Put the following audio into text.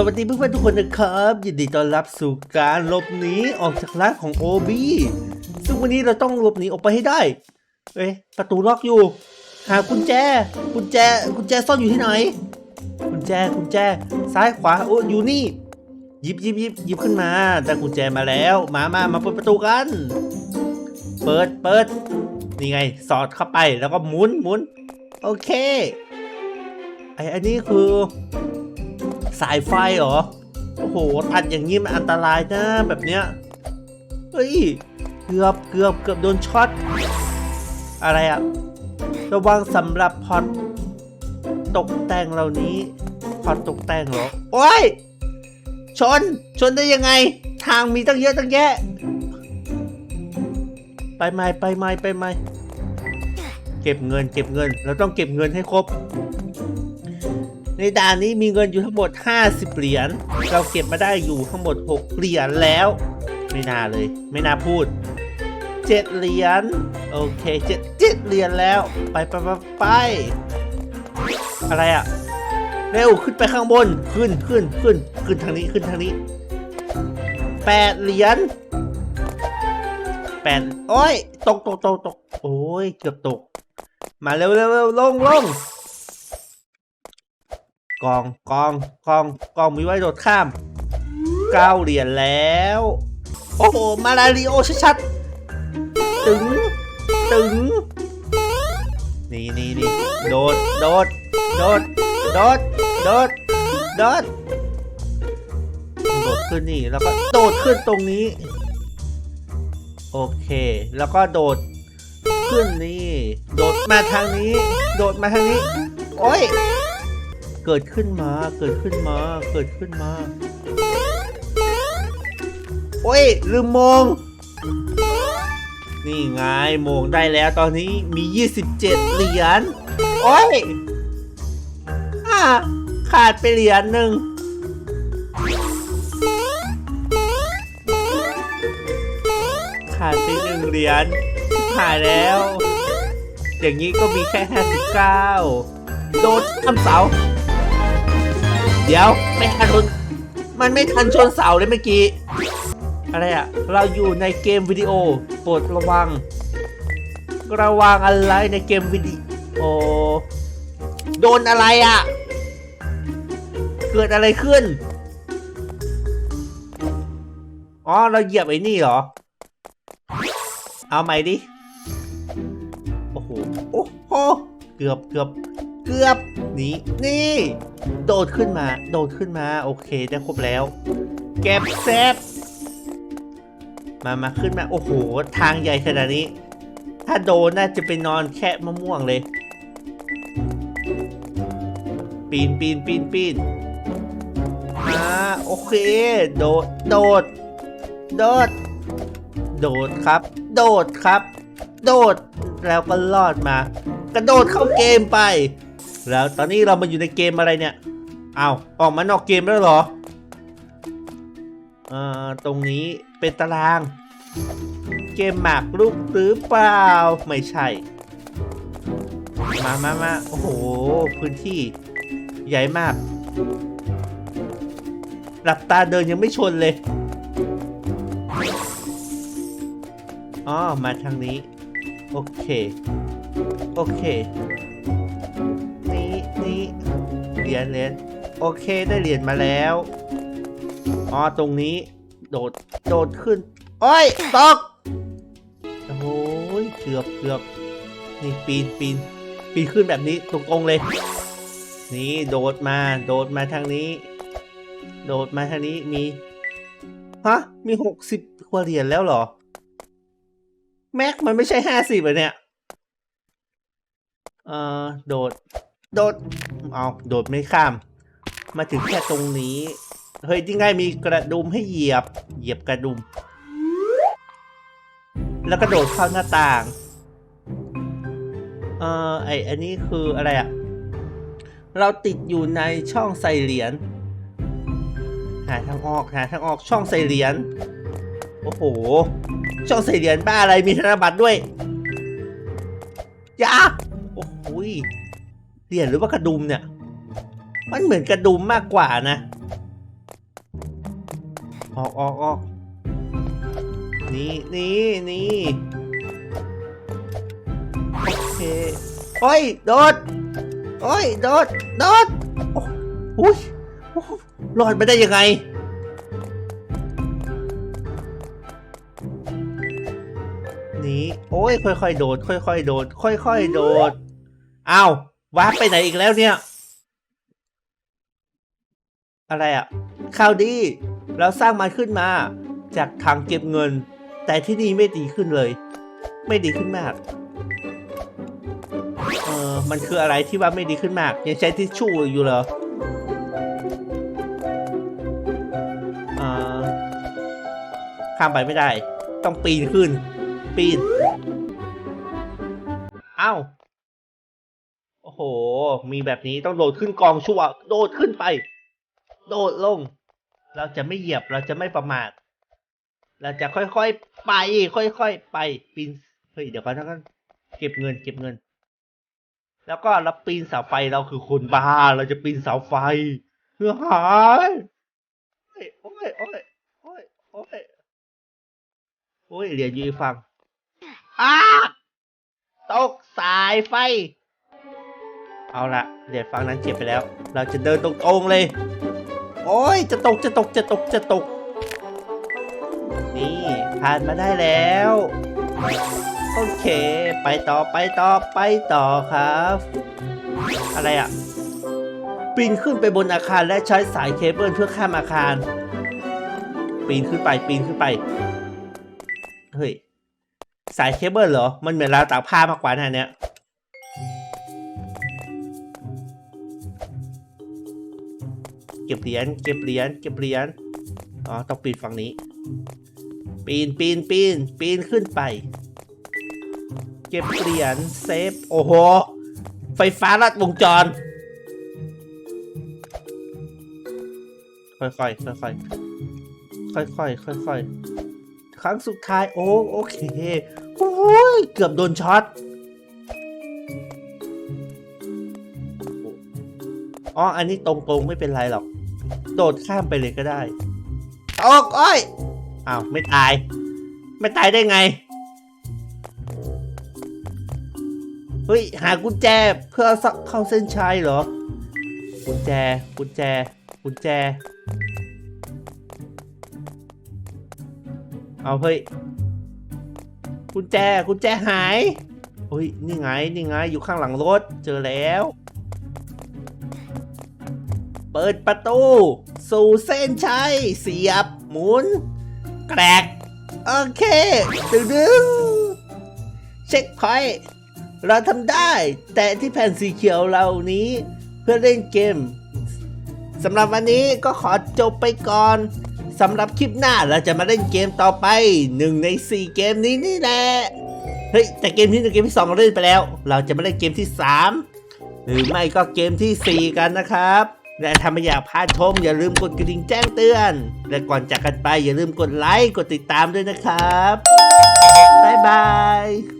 สวัสดีเพื่อนๆทุกคนนะครับ ยินดีต้อนรับสู่การหลบหนีออกจากร้านของโอบีซึ่งวันนี้เราต้องหลบหนีออกไปให้ได้ เอ๊ะประตูล็อกอยู่ หากุญแจ กุญแจ กุญแจซ่อนอยู่ที่ไหน กุญแจ กุญแจ ซ้ายขวา โอ้อยู่นี่ หยิบหยิบหยิบหยิบขึ้นมาได้กุญแจมาแล้ว มามามาเปิดประตูกัน เปิดเปิด นี่ไง สอดเข้าไป แล้วก็หมุนหมุน โอเค ไออันนี้คือ สายไฟเหรอ โอ้โห ตัดอย่างนี้มันอันตรายนะแบบเนี้ย เฮ้ย เกือบเกือบเกือบโดนช็อต อะไรอะระวังสำหรับพอตตกแต่งเหล่านี้ พอตตกแต่งเหรอ โอ้ย ชน ชนได้ยังไง ทางมีตั้งเยอะตั้งแยะ ไปไหมไปไหมไปไหมเก็บเงินเก็บเงิน เราต้องเก็บเงินให้ครบ ในด่านนี้มีเงินอยู่ทั้งหมด 50 เหรียญ เราเก็บมาได้อยู่ทั้งหมด 6 เหรียญแล้ว ไม่น่าเลย ไม่น่าพูด 7 เหรียญ โอเคเจ็ดเจ็ดเหรียญแล้ว ไปไปไปไป อะไรอะเร็วขึ้นไปข้างบน ขึ้นขึ้นขึ้นขึ้นทางนี้ขึ้นทางนี้ 8 เหรียญแปดโอ้ย ตกตกตกตก โอ้ย เกือบตก มาเร็วเร็วเร็วลงลง กองกองกองกองมีไว้โดดข้ามเก้าเหรียญแล้ว โอ้โห มาลาริโอชัดๆตึง ตึง นี่นี่นี่โดด โดด โดด โดด โดด โดด โดดขึ้นนี่ แล้วก็โดดขึ้นตรงนี้ โอเค แล้วก็โดดขึ้นนี่ โดดมาทางนี้ โดดมาทางนี้ โอ้ย เกิดขึ้นมา เกิดขึ้นมา เกิดขึ้นมา โอ้ย ลืมมอง นี่ไงมองได้แล้วตอนนี้มี 27 เหรียญ โอ้ยอ่าขาดไปเหรียญหนึ่งขาดไปหนึ่งเหรียญหายแล้ว อย่างนี้ก็มีแค่ 59 โดดข้ามเสา เดี๋ยวไม่ทันชนมันไม่ทันชนเสาเลยเมื่อกี้ อะไรอะเราอยู่ในเกมวิดีโอโปรดระวัง ระวังอะไรในเกมวิดีโอ โดนอะไรอะเกิดอะไรขึ้น อ๋อ เราเหยียบไอ้นี่เหรอ เอาใหม่ดิ โอ้โห โอ้โห เกือบเกือบ เกือบนี่นี่ โดดขึ้นมา โดดขึ้นมา โอเคได้ครบแล้ว เก็บเซฟมามาขึ้นมา โอ้โห ทางใหญ่ขนาดนี้ ถ้าโดนน่าจะไปนอนแค่มะม่วงเลย ปีนปีนปีนปีนอ่าโอเค โดด โดด โดด โดดครับ โดดครับ โดดแล้วก็รอดมา กระโดดเข้าเกมไป แล้วตอนนี้เรามาอยู่ในเกมอะไรเนี่ยเอาออกมานอกเกมแล้วเหรอเอ่อตรงนี้เป็นตาราง เกมหมากรุกหรือเปล่า ไม่ใช่ มามามาโอ้โห พื้นที่ใหญ่มาก หลับตาเดินยังไม่ชนเลยอ๋อมาทางนี้ โอเค โอเค เหรียญเหรียญโอเคได้เหรียญมาแล้วอ๋อตรงนี้ โดดโดดขึ้นโอ้ยตกโอ้ยเกือบเกือบนี่ปีนปีนปีนขึ้นแบบนี้ตรงๆเลย นี่โดดมาโดดมาทางนี้ โดดมาทางนี้มีฮะมีหกสิบกว่าเหรียญแล้วเหรอ แม็กมันไม่ใช่ห้าสิบอะเนี่ยเอ่อโดด โดด เอาโดดไม่ข้าม มาถึงแค่ตรงนี้ เฮ้ยที่ไงมีกระดุมให้เหยียบ เหยียบกระดุม แล้วกระโดดเข้าหน้าต่าง เอ่อไออันนี้คืออะไรอะเราติดอยู่ในช่องใส่เหรียญ หาทางออก หาทางออกช่องใส่เหรียญ โอ้โห ช่องใส่เหรียญบ้าอะไรมีธนบัตรด้วยยาโอ้โหย เหรียญหรือว่ากระดุมเนี่ย มันเหมือนกระดุมมากกว่านะ ออกออกออกนี่นี่นี่โอเคโอ้ยโดดโอ้ยโดดโดดโอ้อุ้ยรอดไปได้ยังไงนีโอ้ยค่อยๆโดด ค่อยๆโดด ค่อยๆโดด อ้าว วาร์ปไปไหนอีกแล้วเนี่ย อะไรอะ่ะข่าวดี เราสร้างมันขึ้นมา จากถังเก็บเงิน แต่ที่นี่ไม่ดีขึ้นเลย ไม่ดีขึ้นมาก เออมันคืออะไรที่ว่าไม่ดีขึ้นมาก ยังใช้ทิชชู่อยู่เหรอเออข้ามไปไม่ได้ ต้องปีนขึ้น ปีน มีแบบนี้ต้องโดดขึ้นกองชั่ว โดดขึ้นไป โดดลง เราจะไม่เหยียบเราจะไม่ประมาท เราจะค่อยๆไป ค่อยๆไปปีนเฮ้ยเดี๋ยวก่อนนะกันเก็บเงิน เก็บเงิน แล้วก็เราปีนเสาไฟเราคือคนบ้า เราจะปีนเสาไฟเพื่อหายโอ้ยโอ้ยโอ้ยโอ้ยโอ้ยโอ้ยเหรียญยูฟังอ้าตกสายไฟ เอาละเหรียญฟังนั้นเก็บไปแล้ว เราจะเดินตรงๆเลย โอ้ยจะตกจะตกจะตกจะตก นี่ผ่านมาได้แล้ว โอเค ไปต่อไปต่อไปต่อครับ อะไรอะ่ะปีนขึ้นไปบนอาคารและใช้สายเคเบิลเพื่อข้ามอาคาร ปีนขึ้นไปปีนขึ้นไป เฮ้ย สายเคเบิลเหรอ มันเหมือนราวตากผ้ามากกว่านะเนี่ย เก็บเหรียญเก็บเหรียญเก็บเหรียญอ๋อต้องปีนฝั่งนี้ ปีนปีนปีนปีนขึ้นไป เก็บเหรียญเซฟโอ้โหไฟฟ้าลัดวงจร ค่อยๆค่อยๆค่อยๆค่อยๆครั้งสุดท้ายโอ้โอเคโอ้ยเกือบโดนช็อตอ๋อ อันนี้ตรงๆ ไม่เป็นไรหรอก โดดข้ามไปเลยก็ได้ตกอ้อยอ้าวไม่ตาย ไม่ตายได้ไง เฮ้ย หากุญแจเพื่อเอาเข้าเส้นชัยเหรอ กุญแจ กุญแจ กุญแจ เอาเฮ้ย กุญแจ กุญแจหายเฮ้ย นี่ไง นี่ไง อยู่ข้างหลังรถ เจอแล้ว เปิดประตู สู่เส้นชัยเสียบหมุน แกรก โอเคดึงดึงเช็คพอยต์เราทำได้ แต่ที่แผ่นสีเขียวเหล่านี้เพื่อเล่นเกมสำหรับวันนี้ก็ขอจบไปก่อนสำหรับคลิปหน้าเราจะมาเล่นเกมต่อไปหนึ่งใน4เกมนี้นี่แหละเฮ้ยแต่เกมที่หนึ่งเกมที่สองเราเล่นไปแล้ว เราจะมาเล่นเกมที่3หรือไม่ก็เกมทีสี่4กันนะครับ และถ้าไม่อยากพลาดชมอย่าลืมกดกระดิ่งแจ้งเตือน และก่อนจากกันไปอย่าลืมกดไลค์กดติดตามด้วยนะครับ บ๊ายบาย